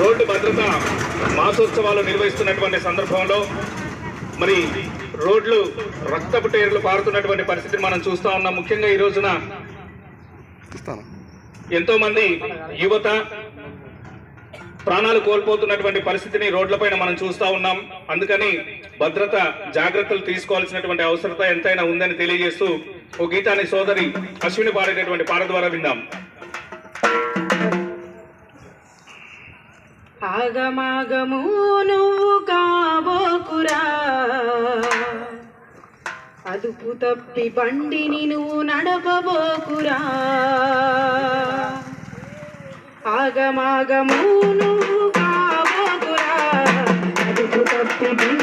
Road భద్రత మాసోత్సవాలు నిర్వహిస్తున్నటువంటి సందర్భంలో మరి రోడ్లు రక్తపు టేర్లు పారుతున్నటువంటి పరిస్థితిని మనం చూస్తా ఉన్నాం. ముఖ్యంగా ఈ రోజున ఇస్తాను ఎంతో మంది యువత ప్రాణాలు కోల్పోతున్నటువంటి పరిస్థితిని రోడ్లపైన మనం చూస్తా ఉన్నాం. అందుకని భద్రత జాగ్రత్తలు తీసుకోవాల్సినటువంటి అవసరత ఎంతైనా ఉందని తెలియజేస్తూ ఓ గీతాన్ని సోదరి అశ్విని పాడేటటువంటి పాట ద్వారా విందాం. ఆగమాగము నువ్వు కాబోకురా. అదుపు తప్పి బండిని నువ్వు నడపబోకురా. ఆగమాగము నువ్వు కాబోకురా. అదుపు తప్పి బండి